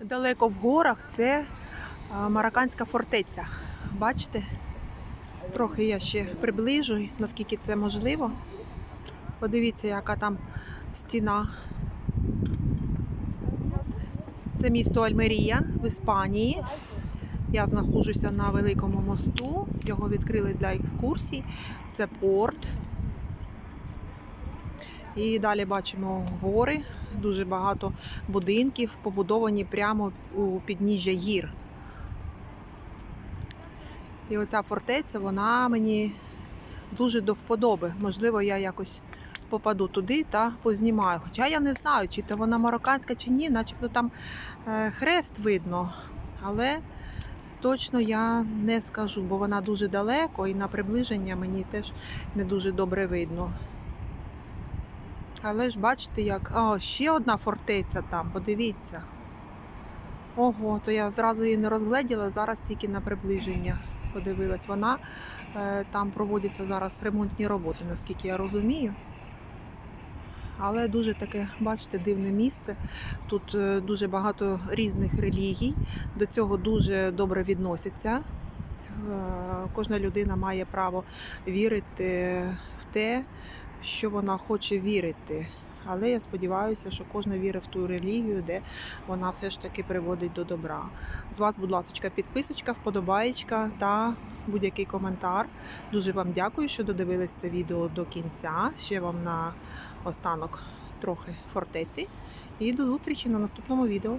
Далеко в горах це а, Марокканська фортеця. Бачите? Трохи я ще приближу, наскільки це можливо. Подивіться, яка там стіна. Це місто Альмерія в Іспанії. Я знаходжуся на великому мосту. Його відкрили для екскурсій. Це порт. І далі бачимо гори, дуже багато будинків, побудовані прямо у підніжжя гір. І оця фортеця, вона мені дуже до вподоби. Можливо, я якось попаду туди та познімаю. Хоча я не знаю, чи то вона марокканська чи ні, начебто там е, хрест видно. Але точно я не скажу, бо вона дуже далеко і на приближення мені теж не дуже добре видно. Але ж бачите, як. О, ще одна фортеця там, подивіться. Ого, то я зразу її не розгледіла, зараз тільки на приближення подивилась. Вона е, там проводяться зараз ремонтні роботи, наскільки я розумію. Але дуже таке, бачите, дивне місце. Тут е, дуже багато різних релігій, до цього дуже добре відносяться. Е, Кожна людина має право вірити в те, що вона хоче вірити. Але я сподіваюся, що кожна вірить в ту релігію, де вона все ж таки приводить до добра. З вас, будь ласка, підписочка, вподобаєчка та будь-який коментар. Дуже вам дякую, що додивились це відео до кінця. Ще вам на останок трохи фортеці. І до зустрічі на наступному відео.